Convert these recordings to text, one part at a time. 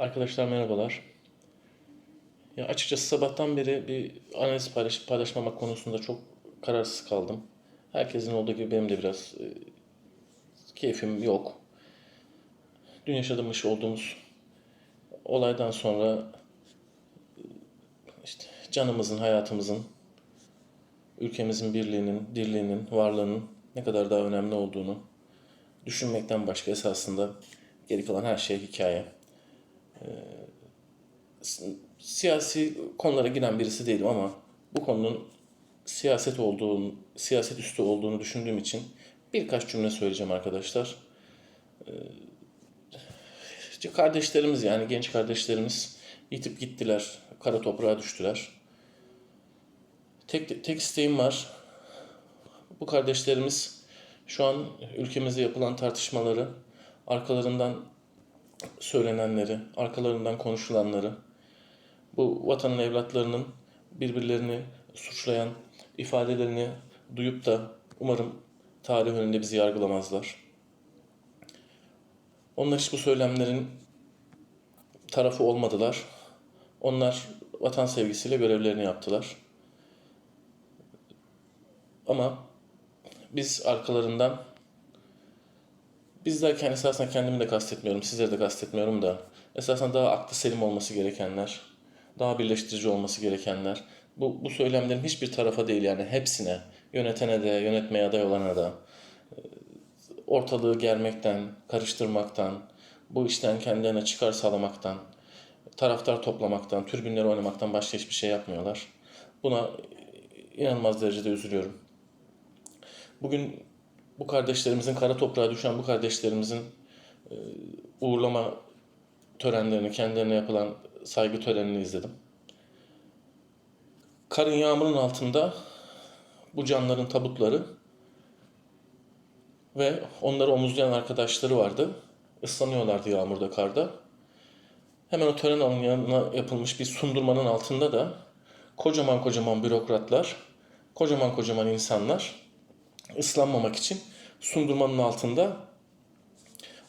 Arkadaşlar merhabalar. Ya açıkçası sabahtan beri bir analiz paylaş, paylaşmamak konusunda çok kararsız kaldım. Herkesin olduğu gibi benim de biraz e, keyfim yok. Dün yaşadığımız olduğumuz olaydan sonra e, işte canımızın, hayatımızın, ülkemizin birliğinin, dirliğinin, varlığının ne kadar daha önemli olduğunu düşünmekten başka esasında geri kalan her şey hikaye siyasi konulara giren birisi değilim ama bu konunun siyaset olduğunu, siyaset üstü olduğunu düşündüğüm için birkaç cümle söyleyeceğim arkadaşlar. Ee, kardeşlerimiz yani genç kardeşlerimiz yitip gittiler, kara toprağa düştüler. Tek, tek isteğim var. Bu kardeşlerimiz şu an ülkemizde yapılan tartışmaları, arkalarından söylenenleri, arkalarından konuşulanları, bu vatanın evlatlarının birbirlerini suçlayan ifadelerini duyup da umarım tarih önünde bizi yargılamazlar. Onlar hiç bu söylemlerin tarafı olmadılar. Onlar vatan sevgisiyle görevlerini yaptılar. Ama biz arkalarından biz derken esasında kendimi de kastetmiyorum, sizleri de kastetmiyorum da esasında daha aklı selim olması gerekenler, daha birleştirici olması gerekenler. Bu, bu söylemlerin hiçbir tarafa değil yani hepsine, yönetene de, yönetmeye aday olana da, e, ortalığı germekten, karıştırmaktan, bu işten kendilerine çıkar sağlamaktan, taraftar toplamaktan, türbünleri oynamaktan başka hiçbir şey yapmıyorlar. Buna inanılmaz derecede üzülüyorum. Bugün bu kardeşlerimizin, kara toprağa düşen bu kardeşlerimizin e, uğurlama törenlerini, kendilerine yapılan saygı törenini izledim. Karın yağmurun altında bu canların tabutları ve onları omuzlayan arkadaşları vardı. Islanıyorlardı yağmurda, karda. Hemen o tören alanına yapılmış bir sundurmanın altında da kocaman kocaman bürokratlar, kocaman kocaman insanlar ıslanmamak için sundurmanın altında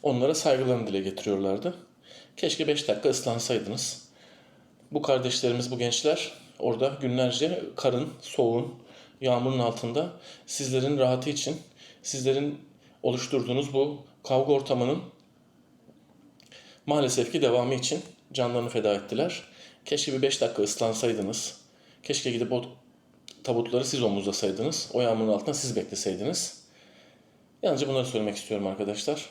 onlara saygılarını dile getiriyorlardı. Keşke 5 dakika ıslansaydınız. Bu kardeşlerimiz, bu gençler orada günlerce karın, soğuğun, yağmurun altında sizlerin rahatı için, sizlerin oluşturduğunuz bu kavga ortamının maalesef ki devamı için canlarını feda ettiler. Keşke bir 5 dakika ıslansaydınız. Keşke gidip o tabutları siz omuzlasaydınız. O yağmurun altında siz bekleseydiniz. Yalnızca bunları söylemek istiyorum arkadaşlar.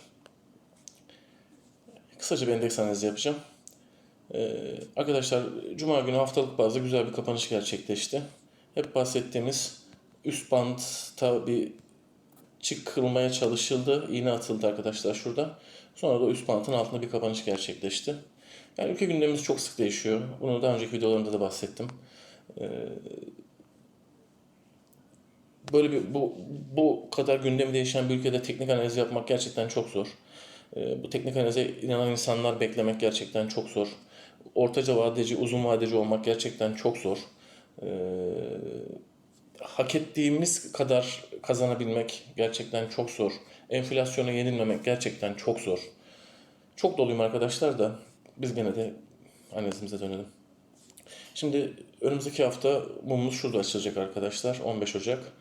Kısaca bir endeks analizi yapacağım. Ee, arkadaşlar Cuma günü haftalık bazda güzel bir kapanış gerçekleşti. Hep bahsettiğimiz üst bantta bir çıkılmaya çalışıldı. İğne atıldı arkadaşlar şurada. Sonra da üst bantın altında bir kapanış gerçekleşti. Yani ülke gündemimiz çok sık değişiyor. Bunu daha önceki videolarımda da bahsettim. Ee, böyle bir bu bu kadar gündemi değişen bir ülkede teknik analiz yapmak gerçekten çok zor. Ee, bu teknik analize inanan insanlar beklemek gerçekten çok zor. Ortaca vadeci, uzun vadeci olmak gerçekten çok zor. Ee, hak ettiğimiz kadar kazanabilmek gerçekten çok zor. Enflasyona yenilmemek gerçekten çok zor. Çok doluyum arkadaşlar da biz gene de analizimize dönelim. Şimdi önümüzdeki hafta mumumuz şurada açılacak arkadaşlar. 15 Ocak.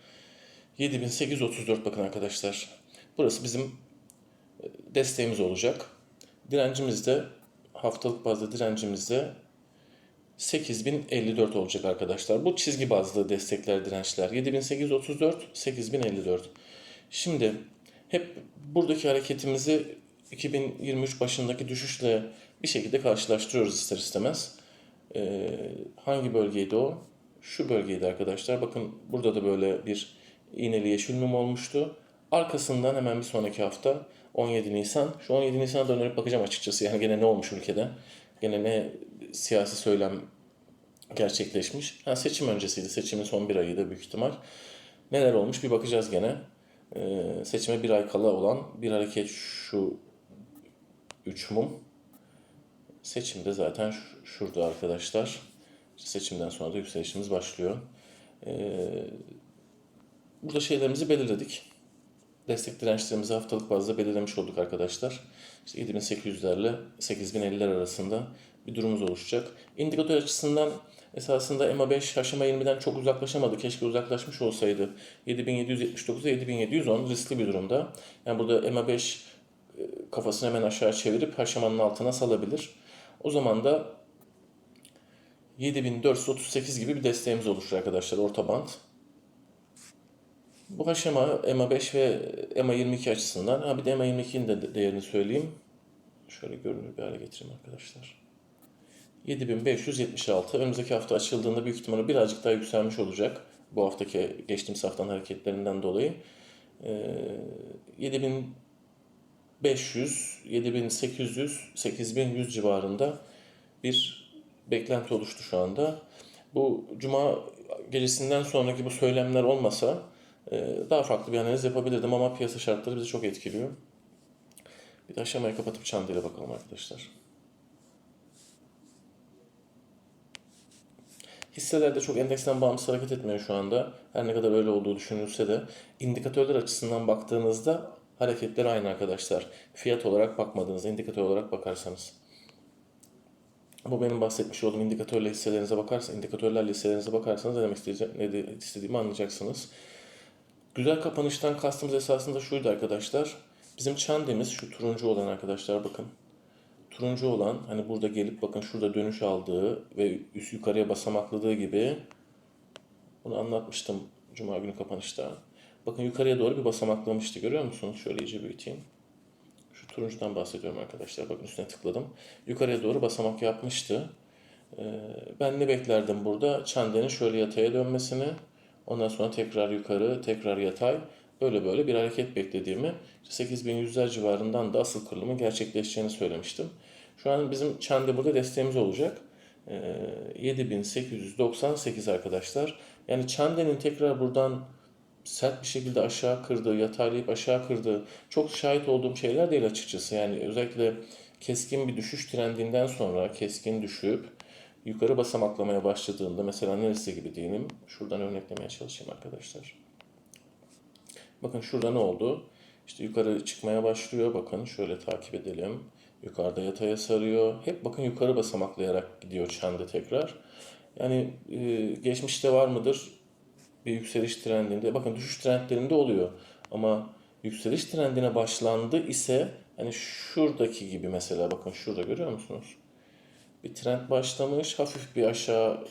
7834 bakın arkadaşlar. Burası bizim desteğimiz olacak. Direncimiz de haftalık bazda direncimiz de 8054 olacak arkadaşlar. Bu çizgi bazlı destekler, dirençler. 7834, 8054. Şimdi hep buradaki hareketimizi 2023 başındaki düşüşle bir şekilde karşılaştırıyoruz ister istemez. Ee, hangi bölgeydi o? Şu bölgeydi arkadaşlar. Bakın burada da böyle bir iğneli yeşil mum olmuştu. Arkasından hemen bir sonraki hafta 17 Nisan. Şu 17 Nisan'a dönüp bakacağım açıkçası. Yani gene ne olmuş ülkede? Gene ne siyasi söylem gerçekleşmiş. Ha, seçim öncesiydi. Seçimin son bir ayıydı büyük ihtimal. Neler olmuş bir bakacağız gene. Ee, seçime bir ay kala olan bir hareket şu üç mum. Seçimde zaten şurada arkadaşlar. Seçimden sonra da yükselişimiz başlıyor. Ee, burada şeylerimizi belirledik destek dirençlerimizi haftalık bazda belirlemiş olduk arkadaşlar. İşte 7800'lerle 8050'ler arasında bir durumumuz oluşacak. İndikatör açısından esasında EMA5 aşama 20'den çok uzaklaşamadı. Keşke uzaklaşmış olsaydı. 7779'a 7710 riskli bir durumda. Yani burada EMA5 e, kafasını hemen aşağı çevirip haşamanın altına salabilir. O zaman da 7438 gibi bir desteğimiz oluşur arkadaşlar orta band. Bu aşama EMA5 ve EMA22 açısından. Ha bir de EMA22'nin de değerini söyleyeyim. Şöyle görünür bir hale getireyim arkadaşlar. 7576. Önümüzdeki hafta açıldığında büyük ihtimalle birazcık daha yükselmiş olacak. Bu haftaki geçtiğimiz haftanın hareketlerinden dolayı. Ee, 7500, 7800, 8100 civarında bir beklenti oluştu şu anda. Bu cuma gecesinden sonraki bu söylemler olmasa daha farklı bir analiz yapabilirdim ama piyasa şartları bizi çok etkiliyor. Bir de aşamayı kapatıp çantayla bakalım arkadaşlar. Hisseler de çok endeksten bağımsız hareket etmiyor şu anda. Her ne kadar öyle olduğu düşünülse de indikatörler açısından baktığınızda hareketler aynı arkadaşlar. Fiyat olarak bakmadığınızda indikatör olarak bakarsanız. Bu benim bahsetmiş olduğum indikatörle hisselerinize bakarsa, indikatörlerle hisselerinize bakarsanız ne demek istediğimi anlayacaksınız. Güzel kapanıştan kastımız esasında şuydu arkadaşlar. Bizim çandemiz şu turuncu olan arkadaşlar bakın. Turuncu olan hani burada gelip bakın şurada dönüş aldığı ve üst yukarıya basamakladığı gibi bunu anlatmıştım Cuma günü kapanışta. Bakın yukarıya doğru bir basamaklamıştı görüyor musunuz? Şöyle iyice büyüteyim. Şu turuncudan bahsediyorum arkadaşlar. Bakın üstüne tıkladım. Yukarıya doğru basamak yapmıştı. Ee, ben ne beklerdim burada? Çandenin şöyle yataya dönmesini. Ondan sonra tekrar yukarı, tekrar yatay. Böyle böyle bir hareket beklediğimi, işte 8100'ler civarından da asıl kırılımın gerçekleşeceğini söylemiştim. Şu an bizim çande burada desteğimiz olacak. Ee, 7898 arkadaşlar. Yani çandenin tekrar buradan sert bir şekilde aşağı kırdığı, yataylayıp aşağı kırdığı çok şahit olduğum şeyler değil açıkçası. Yani özellikle keskin bir düşüş trendinden sonra keskin düşüp yukarı basamaklamaya başladığında mesela neresi gibi diyelim. Şuradan örneklemeye çalışayım arkadaşlar. Bakın şurada ne oldu? İşte yukarı çıkmaya başlıyor. Bakın şöyle takip edelim. Yukarıda yataya sarıyor. Hep bakın yukarı basamaklayarak gidiyor çende tekrar. Yani e, geçmişte var mıdır? bir yükseliş trendinde, bakın düşüş trendlerinde oluyor. Ama yükseliş trendine başlandı ise hani şuradaki gibi mesela bakın şurada görüyor musunuz? Bir trend başlamış, hafif bir aşağı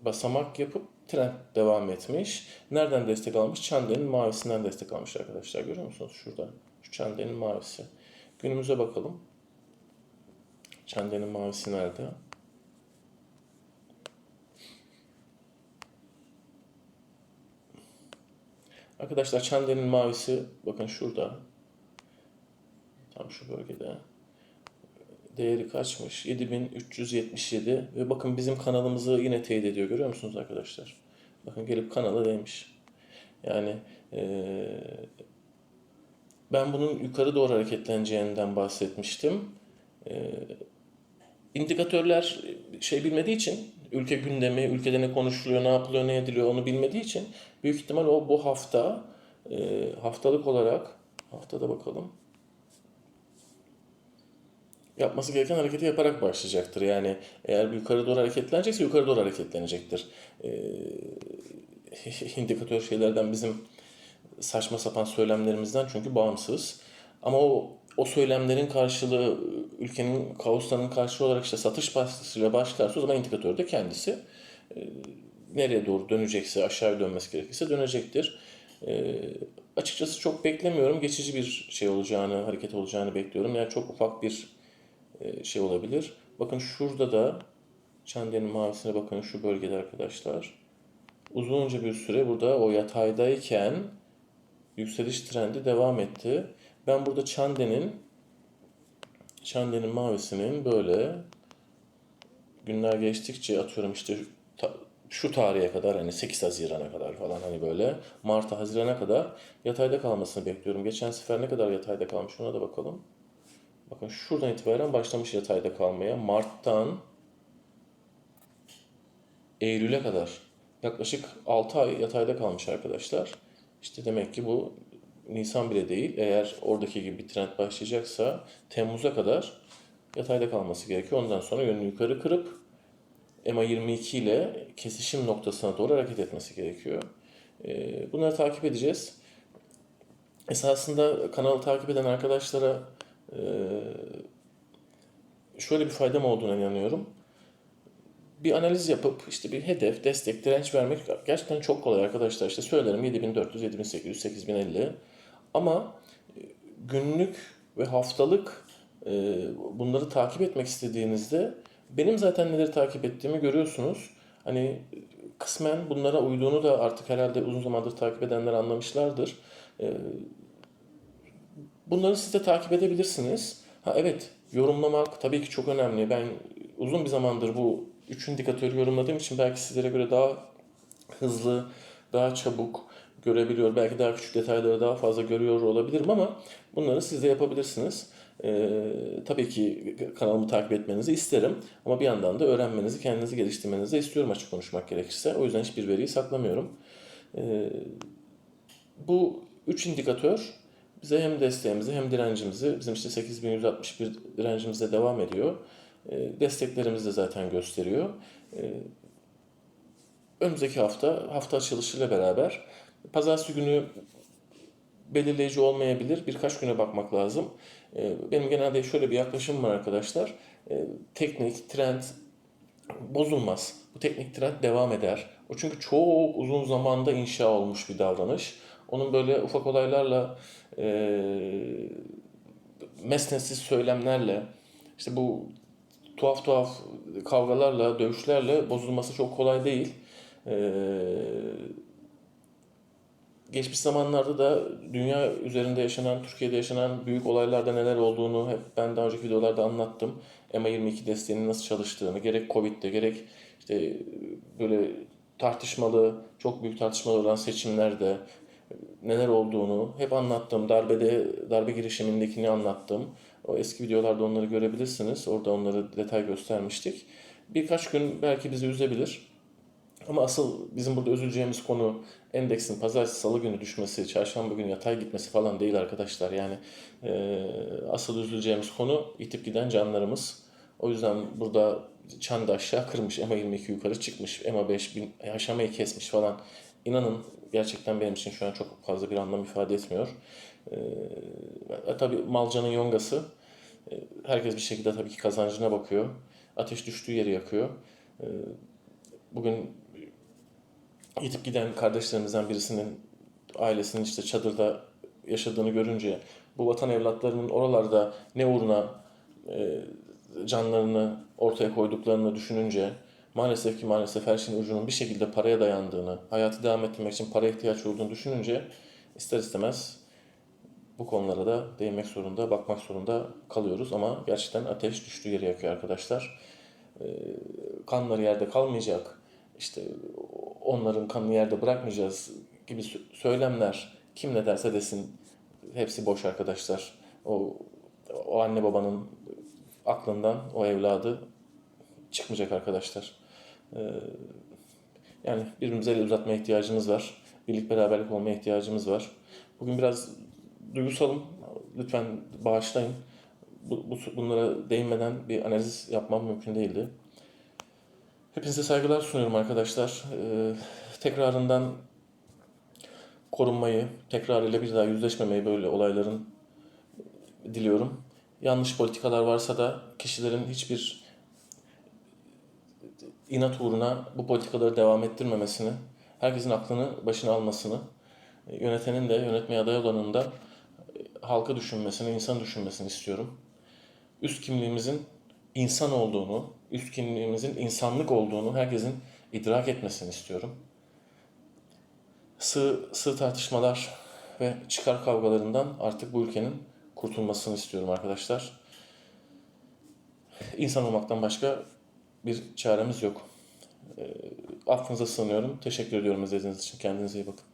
basamak yapıp trend devam etmiş. Nereden destek almış? Çandenin mavisinden destek almış arkadaşlar. Görüyor musunuz? Şurada. Şu çandenin mavisi. Günümüze bakalım. Çandenin mavisi nerede? Arkadaşlar çandenin mavisi bakın şurada. Tam şu bölgede. Değeri kaçmış? 7377 ve bakın bizim kanalımızı yine teyit ediyor. Görüyor musunuz arkadaşlar? Bakın gelip kanala değmiş. Yani eee, ben bunun yukarı doğru hareketleneceğinden bahsetmiştim. Eee indikatörler şey bilmediği için ülke gündemi, ülkede ne konuşuluyor, ne yapılıyor, ne ediliyor onu bilmediği için büyük ihtimal o bu hafta e, haftalık olarak haftada bakalım yapması gereken hareketi yaparak başlayacaktır. Yani eğer yukarı doğru hareketlenecekse yukarı doğru hareketlenecektir. E, indikatör şeylerden bizim saçma sapan söylemlerimizden çünkü bağımsız. Ama o o söylemlerin karşılığı ülkenin kaoslarının karşılığı olarak işte satış baskısıyla başlarsa o zaman indikatör de kendisi e, nereye doğru dönecekse aşağıya dönmesi gerekirse dönecektir. E, açıkçası çok beklemiyorum. Geçici bir şey olacağını, hareket olacağını bekliyorum. Yani çok ufak bir şey olabilir. Bakın şurada da Çande'nin mavisine bakın şu bölgede arkadaşlar. Uzunca bir süre burada o yataydayken yükseliş trendi devam etti. Ben burada Çande'nin Çande'nin mavisinin böyle günler geçtikçe atıyorum işte şu tarihe kadar hani 8 Haziran'a kadar falan hani böyle Mart'a Haziran'a kadar yatayda kalmasını bekliyorum. Geçen sefer ne kadar yatayda kalmış ona da bakalım. Bakın şuradan itibaren başlamış yatayda kalmaya. Mart'tan Eylül'e kadar yaklaşık 6 ay yatayda kalmış arkadaşlar. İşte demek ki bu Nisan bile değil. Eğer oradaki gibi bir trend başlayacaksa Temmuz'a kadar yatayda kalması gerekiyor. Ondan sonra yönünü yukarı kırıp EMA 22 ile kesişim noktasına doğru hareket etmesi gerekiyor. Ee, Bunları takip edeceğiz. Esasında kanalı takip eden arkadaşlara şöyle bir faydam olduğuna inanıyorum. Bir analiz yapıp işte bir hedef, destek, direnç vermek gerçekten çok kolay arkadaşlar. İşte söylerim 7400, 7800, 8050 ama e, günlük ve haftalık e, bunları takip etmek istediğinizde benim zaten neleri takip ettiğimi görüyorsunuz. Hani kısmen bunlara uyduğunu da artık herhalde uzun zamandır takip edenler anlamışlardır. Bunları siz de takip edebilirsiniz. Ha evet, yorumlamak tabii ki çok önemli. Ben uzun bir zamandır bu üç indikatörü yorumladığım için belki sizlere göre daha hızlı, daha çabuk görebiliyor. Belki daha küçük detayları daha fazla görüyor olabilirim ama bunları siz de yapabilirsiniz. Ee, tabii ki kanalımı takip etmenizi isterim ama bir yandan da öğrenmenizi, kendinizi geliştirmenizi istiyorum açık konuşmak gerekirse. O yüzden hiçbir veriyi saklamıyorum. Ee, bu üç indikatör bize hem desteğimizi hem direncimizi, bizim işte 8161 direncimizde devam ediyor. E, Desteklerimizi de zaten gösteriyor. E, Önümüzdeki hafta, hafta açılışıyla beraber pazartesi günü belirleyici olmayabilir. Birkaç güne bakmak lazım. E, Benim genelde şöyle bir yaklaşımım var arkadaşlar. Teknik, trend bozulmaz. Bu teknik trend devam eder. O çünkü çok uzun zamanda inşa olmuş bir davranış. Onun böyle ufak olaylarla, e, mesnetsiz söylemlerle, işte bu tuhaf tuhaf kavgalarla, dövüşlerle bozulması çok kolay değil. E, geçmiş zamanlarda da dünya üzerinde yaşanan, Türkiye'de yaşanan büyük olaylarda neler olduğunu hep ben daha önceki videolarda anlattım. MA22 desteğinin nasıl çalıştığını, gerek Covid'de gerek işte böyle tartışmalı, çok büyük tartışmalı olan seçimlerde neler olduğunu hep anlattım. Darbede, darbe girişimindekini anlattım. O eski videolarda onları görebilirsiniz. Orada onları detay göstermiştik. Birkaç gün belki bizi üzebilir. Ama asıl bizim burada üzüleceğimiz konu endeksin pazartesi salı günü düşmesi, çarşamba günü yatay gitmesi falan değil arkadaşlar. Yani e, asıl üzüleceğimiz konu itip giden canlarımız. O yüzden burada çan da aşağı kırmış, EMA 22 yukarı çıkmış, EMA 5 bin, aşamayı kesmiş falan. İnanın gerçekten benim için şu an çok fazla bir anlam ifade etmiyor. E, tabii malcanın yongası. E, herkes bir şekilde tabii ki kazancına bakıyor. Ateş düştüğü yeri yakıyor. E, bugün gidip giden kardeşlerimizden birisinin ailesinin işte çadırda yaşadığını görünce bu vatan evlatlarının oralarda ne uğruna e, canlarını ortaya koyduklarını düşününce maalesef ki maalesef her şeyin ucunun bir şekilde paraya dayandığını, hayatı devam ettirmek için para ihtiyaç olduğunu düşününce ister istemez bu konulara da değinmek zorunda, bakmak zorunda kalıyoruz ama gerçekten ateş düştüğü yere yakıyor arkadaşlar. E, kanları yerde kalmayacak, işte onların kanını yerde bırakmayacağız gibi söylemler kim ne derse desin hepsi boş arkadaşlar. O, o anne babanın aklından o evladı çıkmayacak arkadaşlar. Ee, yani birbirimize el uzatmaya ihtiyacımız var. Birlik beraberlik olmaya ihtiyacımız var. Bugün biraz duygusalım. Lütfen bağışlayın. Bu, bu, bunlara değinmeden bir analiz yapmam mümkün değildi. Hepinize saygılar sunuyorum arkadaşlar. Ee, tekrarından korunmayı, tekrarıyla bir daha yüzleşmemeyi böyle olayların diliyorum. Yanlış politikalar varsa da kişilerin hiçbir inat uğruna bu politikaları devam ettirmemesini, herkesin aklını başına almasını, yönetenin de yönetmeye aday olanın da halka düşünmesini, insan düşünmesini istiyorum. Üst kimliğimizin insan olduğunu, üst kimliğimizin insanlık olduğunu herkesin idrak etmesini istiyorum. Sığ, sığ tartışmalar ve çıkar kavgalarından artık bu ülkenin kurtulmasını istiyorum arkadaşlar. İnsan olmaktan başka bir çaremiz yok. E, affınıza sığınıyorum. Teşekkür ediyorum izlediğiniz için. Kendinize iyi bakın.